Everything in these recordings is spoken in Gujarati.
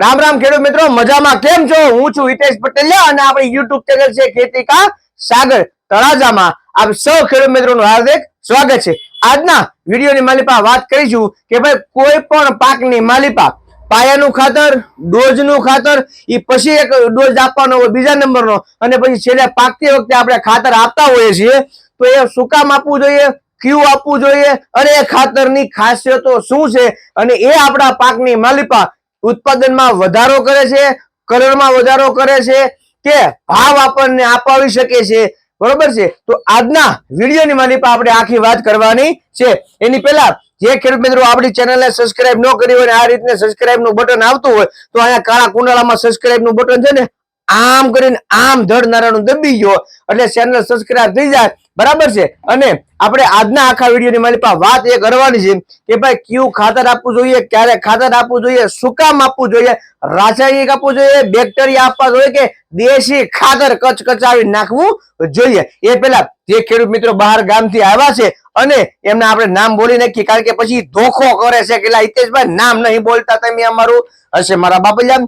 રામ રામ ખેડૂત મિત્રો, મજામાં કેમ છો? હું છું હિતેશ પટેલ અને આપણી યુટ્યુબ ચેનલ છે ખેતી કા સાગર તળાજામાં. આપ સૌ ખેડૂત મિત્રોનું હાર્દિક સ્વાગત છે. આજના વિડીયોની માલિપા વાત કરીશું કે ભાઈ કોઈ પણ પાકની માલિપા, પાયાનું ખાતર, ડોઝનું ખાતર એ પછી એક ડોઝ આપવાનો હોય બીજા નંબરનો, અને પછી છેલ્લે પાકતી વખતે આપણે ખાતર આપતા હોઈએ છીએ, તો એ શું કામ આપવું જોઈએ? કયું આપવું જોઈએ? અને એ ખાતરની ખાસિયતો શું છે? અને એ આપણા પાકની માલિપા ઉત્પાદનમાં વધારો કરે છે કલરમાં વધારો કરે છે કે ભાવ આપણને અપાવી શકે છે. બરોબર છે? તો આજના વિડીયોની માની પણ આપણે આખી વાત કરવાની છે. એની પહેલા જે ખેડૂત મિત્રો આપણી ચેનલને સબસ્ક્રાઇબ ન કરી હોય આ રીતને સબસ્ક્રાઇબનું બટન આવતું હોય, તો અહીંયા કાળા કુંડાળામાં સબસ્ક્રાઇબનું બટન છે ને, આમ કરીને આમ ધડ નારાયણ દબી ગયો. એટલે ચેનલ સબસ્ક્રાઇબ થઈ જાય બરાબર છે? અને આપણે આજના આખા વિડીયોની મારી વાત એ કરવાની છે કે ભાઈ કયું ખાતર આપવું જોઈએ, ક્યારે ખાતર આપવું જોઈએ, શું કામ આપવું જોઈએ, રાસાયણિક આપવું જોઈએ, બેક્ટેરિયા આપવા જોઈએ કે દેશી ખાતર કચકચાવી નાખવું જોઈએ? એ પેલા જે ખેડૂત મિત્રો બહાર ગામથી આવ્યા છે અને એમને આપણે નામ બોલી નાખીએ, કારણ કે પછી ધોખો કરે છે, કે હિતેશભાઈ, નામ નહીં બોલતા તમે અમારું. હશે મારા બાપલિયા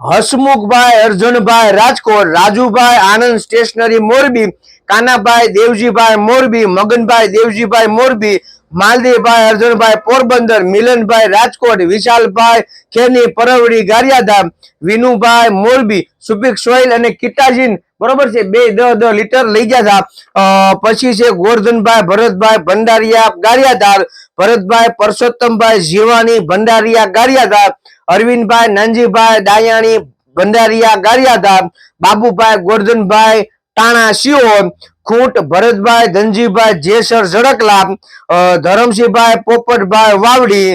હસમુખભાઈ, અર્જુનભાઈ રાજકોટ, રાજુભાઈ આનંદ સ્ટેશનરી મોરબી, કાનાભાઈ દેવજીભાઈ મોરબી, મગનભાઈ દેવજીભાઈ મોરબી માલદીભાઈ અર્જુનભાઈ પોરબંદર, મિલનભાઈ રાજકોટ, વિશાલભાઈ ખેની પરવડી ગારિયાધામ, વિનુભાઈ મોરબી સુપીક સોહેલ અને કિટાજીન બરોબર છે? બે દસ દ લીટર લઈ ગયા હતા. પછી છે ગોરધનભાઈ, ભરતભાઈ ભંડારિયા ગારિયાદાર ભરતભાઈ પરસોત્તમભાઈ જીવાની ભંડારિયા ગારિયાદાર અરવિંદભાઈ નાનજીભાઈ દાયાણી ભંડારિયા ગારિયાદાર બાબુભાઈ ગોરધનભાઈ ટાણા શિયોર ખૂંટ ભરતભાઈ ધનજીભાઈ જેસર ઝડકલા ધરમસિંહભાઈ પોપટભાઈ વાવડી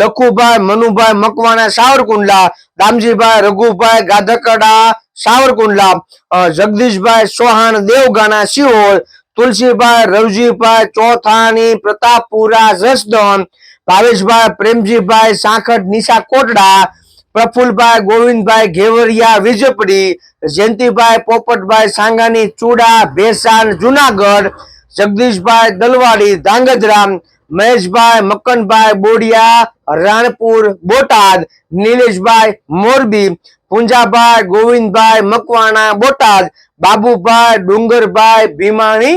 લખુભાઈ મનુભાઈ મકવાણા સાવરકુંડલા, દામજીભાઈ રઘુભાઈ ગાધકડા સાવરકુંડલા જગદીશભાઈ ચૌહાણ, દેવગાના, સિહોર, તુલસીભાઈ, રવજીભાઈ ચોથાણી, પ્રતાપપુરા જસદન ભાવેશભાઈ, પ્રેમજીભાઈ સાંખટ નિશા કોટડા, પ્રફુલભાઈ, ગોવિંદભાઈ, ઘેવરિયા વિજપડી જયંતિભાઈ, પોપટભાઈ, સાંગાની ચૂડા, ભેસાણ, જુનાગઢ, જગદીશભાઈ દલવાડી ધાંગધ્રા મહેશભાઈ મકનભાઈ બોડિયા, રાણપુર, બોટાદ, નિલેશભાઈ મોરબી પુંજાભાઈ, ગોવિંદભાઈ, મકવાણા, બોટાદ, બાબુભાઈ, ડુંગરભાઈ, ભીમાણી,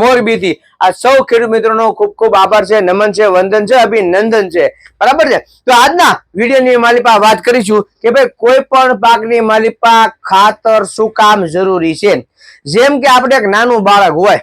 મોરબીથી. આ સૌ ખેડૂત મિત્રોનો ખૂબ ખૂબ આભાર છે, નમન છે, વંદન છે, અભિનંદન છે. બરાબર છે? તો આજના વિડીયોની માલિપા વાત કરીશું કે ભાઈ કોઈ પણ પાકની માલિપા ખાતર શું કામ જરૂરી છે? જેમ કે આપણે એક નાનું બાળક હોય,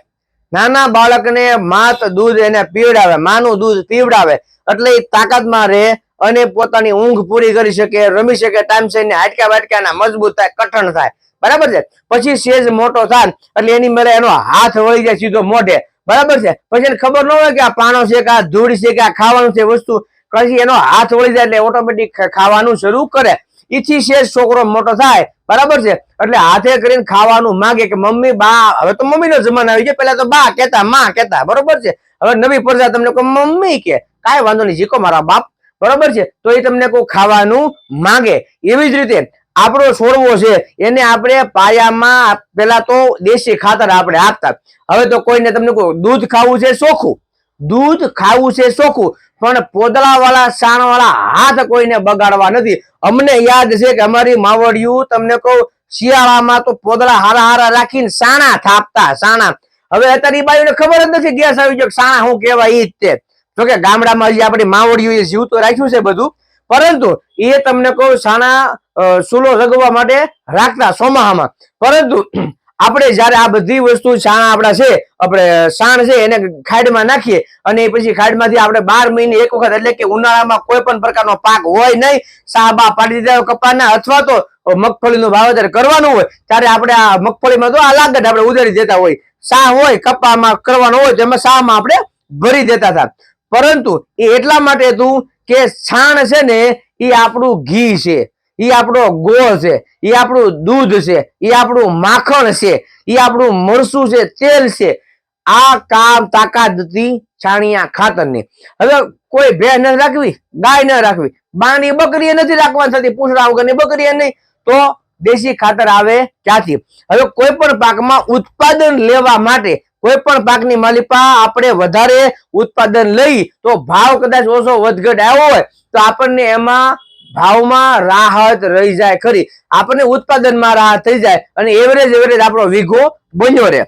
નાના બાળકને માત દૂધ એને પીવડાવે, માનું દૂધ પીવડાવે, એટલે એ તાકાતમાં રહે અને પોતાની ઊંઘ પૂરી કરી શકે, રમી શકે ટાઈમ ને હાટકા વાટકાના મજબૂત થાય, કઠણ થાય. બરાબર છે? પછી સેજ મોટો થાય એટલે એની મેળે એનો હાથ વળી જાય સીધો મોઢે. બરાબર છે? પછી એને ખબર ન હોય કે આ પાણો છે કે આ ધૂળ છે કે આ ખાવાનું છે વસ્તુ, પછી એનો હાથ વળી જાય એટલે ઓટોમેટિક ખાવાનું શરૂ કરે. ઈથી શેષ છોકરો મોટો થાય. બરાબર છે? એટલે હાથે કરીને ખાવાનું માંગે કે મમ્મી, બા, હવે તો મમ્મીનો જમાનો આવી ગયો. પેલા તો બા કેતા માં કેતા બરોબર છે? હવે નવી પ્રજા તમને મમ્મી કે, કાંઈ વાંધો નહીં જીકો મારા બાપ બરોબર છે? તો એ તમને કોઈ ખાવાનું માંગે. એવી જ રીતે આપણો છોડવો છે, એને આપણે પાયામાં પેલા તો દેશી ખાતર આપણે આપતા. હવે તો કોઈને તમને કોઈ દૂધ ખાવું છે ચોખ્ખું દૂધ ખાવું છે ચોખ્ખું પણ પોદળા વાળા સાણ વાળા હાથ કોઈને બગાડવા નથી. અમને યાદ છે કે અમારી માવડિયું તમને કહું, શિયાળામાં તો પોદળા હારા હારા રાખીને સાણા થાપતા, સાણા. હવે અત્યારે એ બાયુને ખબર જ નથી ગેસ આવી ગયો સાણા શું કહેવાય એ જ જોકે ગામડામાં હજી આપણી માવડીઓ એ રાખ્યું છે બધું, પરંતુ એ તમને કહું સાણા સુલો રગવા માટે રાખતા સોમાહામાં પરંતુ આપણે જયારે આ બધી વસ્તુ છાણ આપણા છે, આપણે સાણ છે એને ખાડમાં નાખીએ અને પછી ખાડમાંથી આપણે બાર મહિને એક વખત એટલે કે ઉનાળામાં કોઈ પણ પ્રકારનો પાક હોય નહીં, સાબા પાડી દીધા કપાના અથવા તો મગફળીનું વાવેતર કરવાનું હોય, ત્યારે આપણે આ મગફળીમાં તો આ લાગત આપણે ઉધારી દેતા હોય. સા હોય, કપામાં કરવાનો હોય, તો એમાં સામાં આપણે ભરી દેતા હતા. પરંતુ એ એટલા માટે હતું કે છાણ છે ને, એ આપણું ઘી છે, એ આપણો ગોળ છે, એ આપણું દૂધ છે, એ આપણું માખણ છે, એ આપણું મરસું છે, તેલ છે. આ કામ તાકાત હતી છાણિયા ખાતરની. હવે કોઈ ભેંસ ન રાખવી, ગાય ન રાખવી. બાની બકરી નથી રાખવાની થતી, પૂછડા વગરની બકરી નહીં. તો દેશી ખાતર આવે ક્યાંથી? હવે કોઈ પણ પાકમાં ઉત્પાદન લેવા માટે કોઈ પણ પાકની માલિપા આપણે વધારે ઉત્પાદન લઈ તો ભાવ કદાચ ઓછો વધઘટ આવ્યો હોય તો આપણને એમાં ભાવમાં રાહત રહી જાય ખરી. આપણને ઉત્પાદનમાં રાહત થઈ જાય અને એવરેજ એવરેજ આપણો વીઘો બન્યો રહે.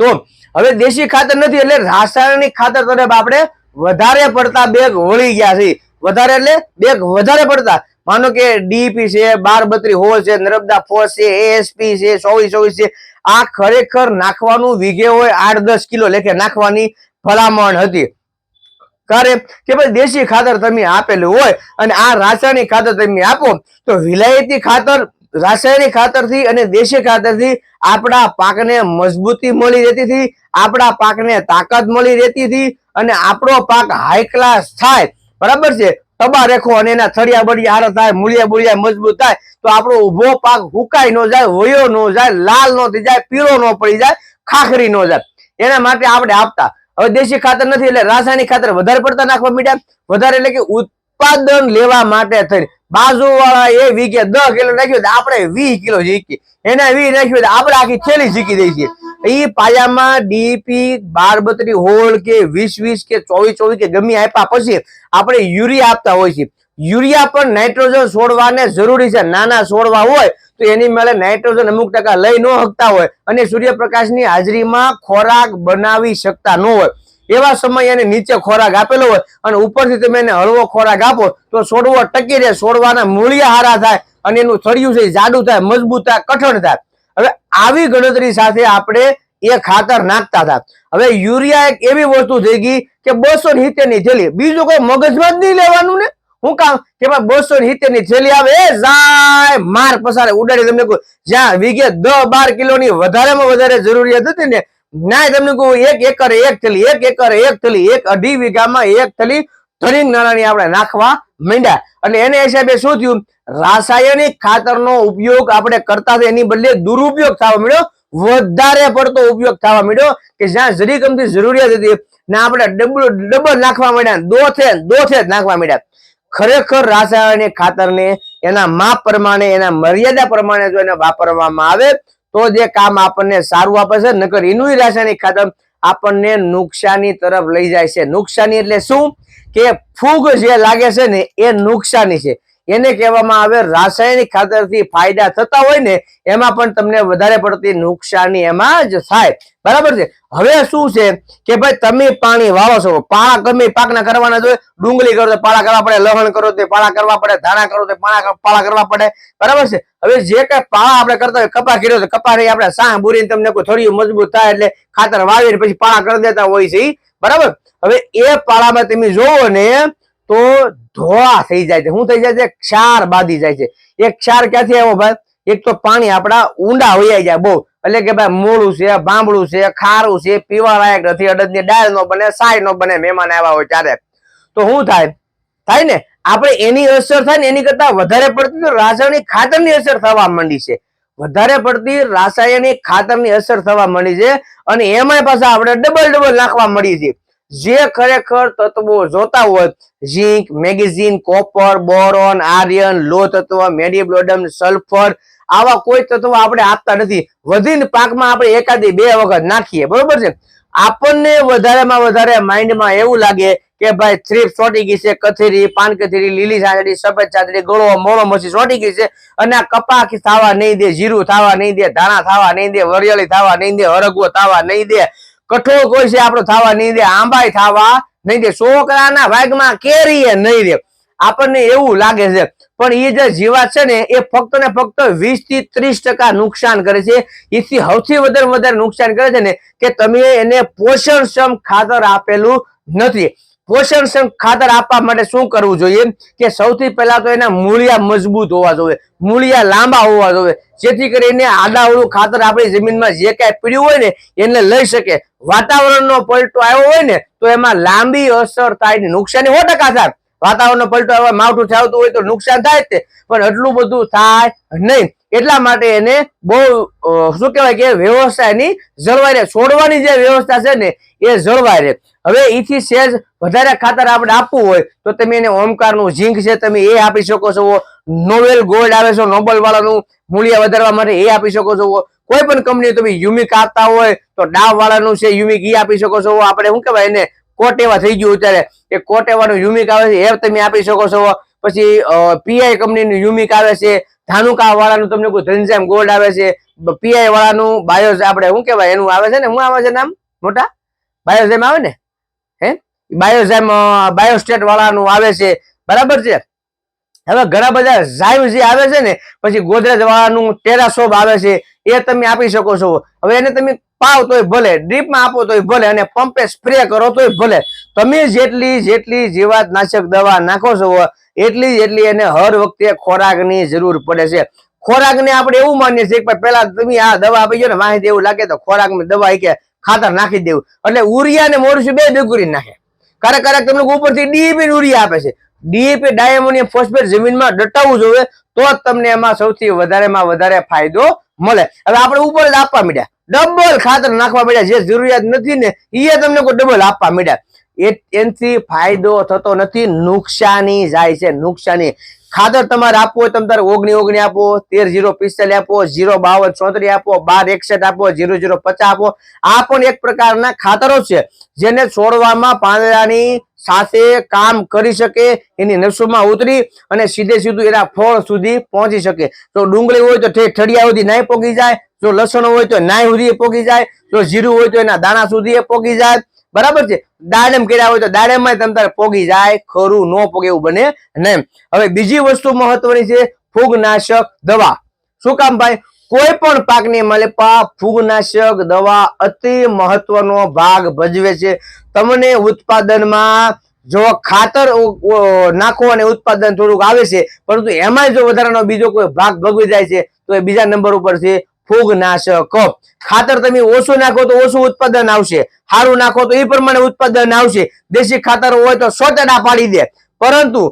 તો હવે દેશી ખાતર નથી એટલે રાસાયણિક ખાતર તરફ આપણે વધારે પડતા બેગ વળી ગયા છે વધારે એટલે બેગ વધારે પડતા. માનો કે ડીપી છે બાર બત્રી હો છે, નર્મદા ફોર્સ છે એએસપી છે, ચોવીસ ચોવીસ છે, આ ખરેખર નાખવાનું વીઘે હોય આઠ, દસ કિલો લેખે નાખવાની ભલામણ હતી. કારણ કે ભાઈ દેશી ખાતર તમે આપેલું હોય અને આ રાસાયણિક ખાતર તમે આપો, તો વિલાયતી ખાતર રાસાયણિક ખાતરથી અને દેશી ખાતરથી આપણા પાકને મજબૂતી મળી રહેતી હતી, આપણા પાકને તાકાત મળી રહેતી હતી અને આપણો પાક હાઈ ક્લાસ થાય. બરાબર છે? તબા રેખો અને એના થળિયા બળિયા હારા થાય, મૂળિયા બુળિયા મજબૂત થાય, તો આપણો ઊભો પાક હુકાઈ ન જાય, વયો ન જાય, લાલ ન થઈ જાય, પીળો ન પડી જાય, ખાખરી ન જાય. એના માટે આપણે આપતા. હવે દેશી ખાતર નથી એટલે રાસાયણિક ખાતર વધારે પડતા નાખવા માંડ્યા. વધારે એટલે કે ઉત્પાદન લેવા માટે થઈ બાજુ વાળા એ વીઘે દસ કિલો નાખ્યું આપણે વીસ કિલો શીખીએ એના વીસ નાખ્યું આપણે આખી થેલી શીખી દઈએ એ પાયામાં ડીપી બાર બત્રી હોળ કે વીસ વીસ કે ચોવીસ ચોવીસ કે ગમી આપ્યા પછી આપણે યુરિયા આપતા હોય છે યુરિયા પણ નાઇટ્રોજન છોડવાને જરૂરી છે. નાના છોડવા હોય તો એની મેળે નાઇટ્રોજન અમુક ટકા લઈ ન શકતા હોય અને સૂર્યપ્રકાશની હાજરીમાં ખોરાક બનાવી શકતા ન હોય. એવા સમય એને નીચે ખોરાક આપેલો હોય અને ઉપરથી તમે એને હળવો ખોરાક આપો તો છોડવો ટકી રહે. છોડવાના મૂળિયા હારા થાય અને એનું થળિયું છે જાડું થાય, મજબૂત થાય, કઠણ થાય. હવે આવી ગણતરી સાથે આપણે એ ખાતર નાખતા હતા. હવે યુરિયા એક એવી વસ્તુ થઈ ગઈ કે બસો ની થેલી. બીજું કોઈ મગજમાં જ નહીં લેવાનું ને? હું કામ? કે ભાઈ બસો ની થેલી આવે? જાય, માર પસારે ઉડાડી તમને કહું. જ્યાં વીઘે દસ બાર કિલોની વધારેમાં વધારે જરૂરિયાત હતી ને ના તમને કહું, એક એકર એક થેલી, એક એકર એક થેલી, એક અઢી વીઘામાં એક થેલી ધરીંગ નાણાની આપણે નાખવા માંડ્યા. એટલે એને હિસાબે શું થયું? રાસાયણિક ખાતરનો ઉપયોગ આપણે કરતા હતા, એની બદલે દુરુપયોગ થવા મળ્યો વધારે પડતો ઉપયોગ થવા મળ્યો કે જ્યાં જરી ગમતી જરૂરિયાત હતી, ના આપણે ડબલ ડબલ નાખવા માંડ્યા દોથે દોથે જ નાખવા માંડ્યા. ખરેખર રાસાયણિક ખાતરને એના માપ પ્રમાણે, એના મર્યાદા પ્રમાણે જો એને વાપરવામાં આવે, તો જે કામ આપણને સારું આપે છે. નકર એનું રાસાયણિક ખાતર આપણને નુકસાની તરફ લઈ જાય છે. નુકસાની એટલે શું? કે ફૂગ જે લાગે છે ને, એ નુકસાની છે. એને કહેવામાં આવે, રાસાયણિક ખાતરથી ફાયદા થતા હોય ને, એમાં પણ તમને વધારે પડતી નુકસાની એમાં જ થાય. બરાબર છે? હવે શું છે કે ભાઈ, તમે પાણી વાવો છો. પાળા ગમે પાકના કરવાના જોઈએ ડુંગળી કરો તો પાળા કરવા પડે, લહણ કરો તો પાળા કરવા પડે, ધાણા કરો તો પાળા કરવા પડે. બરાબર છે? હવે જે કઈ પાળા આપણે કરતા હોય, કપા કર્યો તો કપા રહી આપણે સાહ બુરીને તમને કોઈ થોડી મજબૂત થાય એટલે ખાતર વાવીને પછી પાળા કરી દેતા હોય છે બરાબર? હવે એ પાળામાં તમે જોવો ને, તો ધોળા થઈ જાય છે. શું થઈ જાય છે ક્ષાર બાંધી જાય છે. એ ક્ષાર ક્યાંથી આવ્યો ભાઈ? એક તો પાણી આપણા ઊંડા વૈયા જાય બહુ. એટલે કે ભાઈ મોળું છે, ભાંભળું છે, ખારું છે પીવા લાયક નથી, અડદની દાળ નો બને સાય નો બને, મહેમાન આવ્યા હોય ત્યારે. તો શું થાય? થાય ને? આપણે એની અસર થાય ને એની કરતા વધારે પડતી રાસાયણિક ખાતરની અસર થવા માંડી છે. વધારે પડતી રાસાયણિક ખાતરની અસર થવા માંડી છે અને એમાંય પાછા આપણે ડબલ ડબલ નાખવા મળી છે જે ખરેખર તત્વો જોતા હોય zinc, magnesium, copper, boron, iron લો તત્વ મેડિબ્લોડમ સલ્ફર, આવા કોઈ તત્વો આપણે આપતા નથી. વધીને પાકમાં આપણે એકાદી બે વખત નાખીએ, બરોબર છે? આપણને વધારેમાં વધારે માઇન્ડમાં એવું લાગે કે ભાઈ થ્રીપ ચોટી ગઈ છે, કથેરી પાન કથેરી લીલી ચાંદડી, સફેદ ચાંદડી, ગળો મોળો મસી ચોટી ગઈ છે અને આ કપા થવા નહીં દે, જીરું થવા નહીં દે, ધાણા થવા નહીં દે, વરિયાળી થવા નહીં દે, હરગવો થવા નહીં દે કઠોળ કોઈ છે, આપણો થવા નહીં દે આંબાઈ થવા નહીં દે. છોકરાના ભાગમાં કેરીએ નહીં દે. આપણને એવું લાગે છે, પણ એ જે જીવાત છે ને, એ ફક્ત ને ફક્ત વીસથી ત્રીસ ટકા નુકસાન કરે છે. એથી સૌથી વધારે વધારે નુકસાન કરે છે ને, કે તમે એને પોષણક્ષમ ખાતર આપેલું નથી. પોષણક્ષમ ખાતર આપવા માટે શું કરવું જોઈએ? કે સૌથી પહેલા તો એના મૂળિયા મજબૂત હોવા જોઈએ. મૂળિયા લાંબા હોવા જોઈએ. જેથી કરીને આડાવડું ખાતર આપણી જમીનમાં જે કાંઈ પીડ્યું હોય ને, એને લઈ શકે. વાતાવરણનો પલટો આવ્યો હોય ને, તો એમાં લાંબી અસર થાય નુકસાની સો ટકા થાય. વાતાવરણનો પલટો આવ્યો માવઠું થતું હોય તો નુકસાન થાય જ તે. પણ એટલું બધું થાય નહીં. એટલા માટે એને બહુ શું કહેવાય કે વ્યવસ્થાની જળવાઈ રહે. છોડવાની જે વ્યવસ્થા છે ને, એ જળવાઈ રહે. હવે એથી સેજ વધારે ખાતર આપણે આપવું હોય, તો તમે એને ઓમકારનું ઝીંક છે, તમે એ આપી શકો છો. નોવેલ ગોલ્ડ આવે છે નોબલ વાળાનું મૂલ્ય વધારવા માટે એ આપી શકો છો. કોઈ પણ કંપની તમે યુમિક આપતા હોય, તો ડાવ વાળાનું છે, યુમિક એ આપી શકો છો. આપણે શું કહેવાય, એને કોટેવા થઈ ગયું અત્યારે એ કોટેવાનું યુમિક આવે છે, એ તમે આપી શકો છો. પછી પીઆઈ કંપનીનું યુમિક આવે છે ધાનુકા વાળાનું તમને કોઈ ધનજામ ગોલ્ડ આવે છે પીઆઈ વાળાનું બાયોઝ આપણે શું કહેવાય, એનું આવે છે ને, શું આવે છે નામ? મોટા? બાયોઝેમ આવે ને? હે? બાયોઝેમ બાયોસ્ટેટ વાળાનું આવે છે. બરાબર છે? હવે ઘણા બધા ઝાઈમ જે આવે છે ને, પછી ગોદરેજ વાળાનું ટેરાસોબ આવે છે, એ તમે આપી શકો છો. હવે એને તમે પાવ તોય ભલે, ડ્રીપમાં આપો તોય ભલે અને પંપે સ્પ્રે કરો તોય ભલે. તમે જેટલી જેટલી જીવાતનાશક દવા નાખો છો, એટલી એટલી એને હર વખતે ખોરાકની જરૂર પડે છે. ખોરાકને આપણે એવું માનીએ છીએ કે પેલા તમે આ દવા આપી ને, માહિતી એવું લાગે તો ખોરાકમાં દવા કે ખાતર નાખી દેવું. એટલે ઉરિયા ને મોરસું બે ભેગુરી નાખે. ક્યારેક ક્યારેક તમને ઉપરથી ડીએપી ઉરિયા આપે છે. ડીએપી, ડાયમોનિયમ, ફોસ્ફેટ જમીનમાં દટાવવું જોઈએ, તો જ તમને એમાં સૌથી વધારેમાં વધારે ફાયદો મળે. હવે આપણે ઉપર જ આપવા માંડ્યા. ડબલ ખાતર નાખવા મળ્યા. જે જરૂરિયાત નથી ને એ તમને કોઈ ડબલ આપવા મળ્યા. એનાથી ફાયદો થતો નથી. નુકસાની જાય છે. નુકસાની. ખાતર તમારે આપવું હોય તમે તારે ઓગણી ઓગણી આપો, તેર જીરો પિસ્તાલીસ આપો, જીરો બાવન ચોત્રીસ આપો, બાર એકસઠ આપો, જીરો જીરો પચાસ આપો. આ પણ એક પ્રકારના ખાતરો છે, જેને છોડવામાં પાંદડાની સાથે કામ કરી શકે, એની નસોમાં ઉતરી અને સીધે સીધું એના ફળ સુધી પહોંચી શકે. તો ડુંગળી હોય તો ઠેઠ ઠળિયા સુધી નહીં પોગી જાય જો લસણ હોય તો નાય સુધી પોગી જાય, જો જીરું હોય તો એના દાણા સુધી પોગી જાય. બરાબર છે? દાડમ કર્યા હોય તો દાડમમાં તમ તારે પોગી જાય, ખરું, ન પોગે એવું બને નહીં. હવે બીજી વસ્તુ મહત્વની છે, ફૂગનાશક દવા. શું કામ ભાઈ? કોઈ પણ પાકની મલેપા ફૂગનાશક દવા અતિ મહત્વનો ભાગ ભજવે છે. તમને ઉત્પાદનમાં જો ખાતર નાખો અને ઉત્પાદન થોડુંક આવે છે, પરંતુ એમાંય જો વધારાનો બીજો કોઈ ભાગ ભગવી જાય છે, તો એ બીજા નંબર ઉપર છે ફૂગનાશક. ખાતર તમે ઓછું નાખો તો ઓછું ઉત્પાદન આવશે. સારું નાખો તો એ પ્રમાણે ઉત્પાદન આવશે. દેશી ખાતર હોય તો સો ટકા પાડી દે. પરંતુ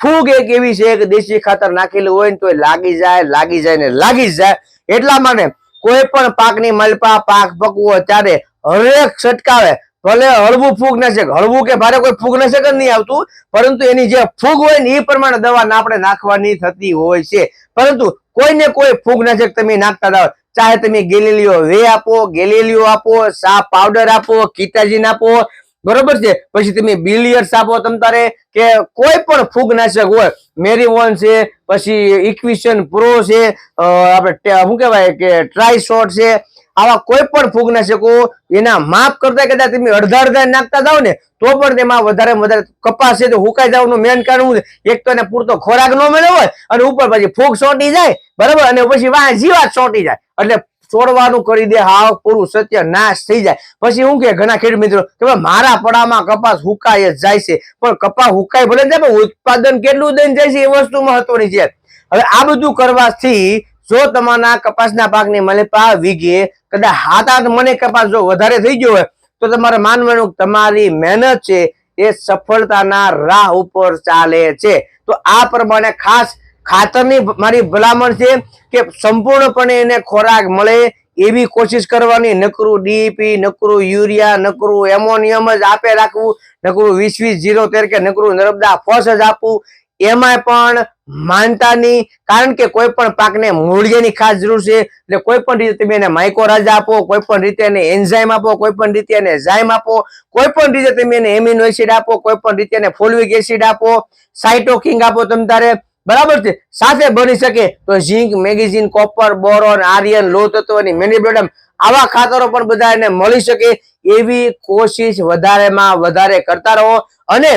ફૂગ એક એવી છે કે દેશી ખાતર નાખેલું હોય ને તો લાગી જાય લાગી જાય ને લાગી જાય. એટલા માટે કોઈ પણ પાકની મલપા, પાક પકવો ત્યારે હરેક છટકાવે. ભલે હળવું ફૂગ નાશક, હળવું કે ભારે કોઈ ફૂગ નાશક જ નહીં આવતું, પરંતુ એની જે ફૂગ હોય ને એ પ્રમાણે દવા આપણે નાખવાની થતી હોય છે. પરંતુ કોઈને કોઈ ફૂગ નાશક તમે નાખતા ચાહે તમે ગેલેલિયો વે આપો ગેલેલિયો આપો, સા પાવડર આપો કીટાજીન આપો, બરોબર છે? પછી તમે બિલિયર્સ આપો તમ તારે, કે કોઈ પણ ફૂગનાશક હોય, મેરીવોન છે, પછી ઇક્વિશન પ્રો છે આપણે શું કહેવાય કે ટ્રાયશોટ છે આવા કોઈ પણ ફૂગનાશકો એના માપ કરતા કદાચ તમે અડધા અડધા નાખતા જાઓ ને, તો પણ તેમાં વધારે વધારે કપાસ છે તો હુકાઈ જવાનું મેન કારણ એક તો એને પૂરતો ખોરાક ન મળ્યો હોય અને ઉપર પછી ફૂગ સોટી જાય, બરાબર? અને પછી વાહ જીવાત સોટી જાય. એટલે છોડવાનું કરી દે, હાવ પૂરું સત્ય નાશ થઈ જાય. પછી હું કે ઘણા ખેડૂત મિત્રો, કે મારા પડામાં કપાસ હુકાય જ જાય છે. પણ કપાસ હુકાય ભલે જાય, પણ ઉત્પાદન કેટલું દઈને જાય છે એ વસ્તુ મહત્વની છે. હવે આ બધું કરવાથી જો તમારા કપાસના પાકની મલેપા વીઘે કદાચ હાથ હાથ મને કપાસ જો વધારે થઈ ગયો હોય, તો તમારે માનવાનું તમારી મહેનત છે, એ સફળતાના રાહ ઉપર ચાલે છે. તો આ પ્રમાણે ખાસ ખાતરની મારી ભલામણ છે કે સંપૂર્ણપણે એને ખોરાક મળે એવી કોશિશ કરવાની. નકરું ડીપી નકરું યુરિયા, નકરું એમોનિયમ જ આપે રાખવું, નકરું વીસ વીસ જીરો તેર કે નકરું નર્મદા ફોસ જ આપવું એમાં પણ માનતા નહીં. કારણ કે કોઈ પણ પાકને મૂળિયાની ખાસ જરૂર છે. એટલે કોઈ પણ રીતે તમે એને માઇકોરાજા આપો, કોઈ પણ રીતે એને એન્ઝાઇમ આપો, કોઈ પણ રીતે એને ઝાઇમ આપો, કોઈ પણ રીતે તમે એને એમિનો એસિડ આપો, કોઈ પણ રીતે એને ફોલ્વિક એસિડ આપો સાઇટોકિંગ આપો તમ તારે. બરાબર છે? સાથે બની શકે તો zinc, magnesium, copper, boron, iron લો તત્વની મેનિબ્લોડમ આવા ખાતરો પણ બધા એને મળી શકે. એવી કોશિશ વધારેમાં વધારે કરતા રહો. અને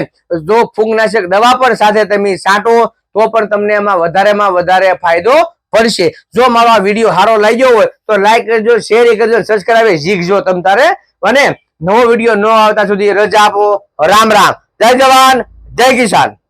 જો ફૂગનાશક દવા પણ સાથે તમે છાંટો, તો પણ તમને એમાં વધારેમાં વધારે ફાયદો પડશે. જો મારો આ વીડિયો સારો લાગ્યો હોય, તો લાઈક કરજો શેર કરજો સબસ્ક્રાઈબ શીખજો તમ તારે. અને નવો વીડિયો ન આવતા સુધી રજા આપો. રામ રામ. જય જવાન, જય કિસાન.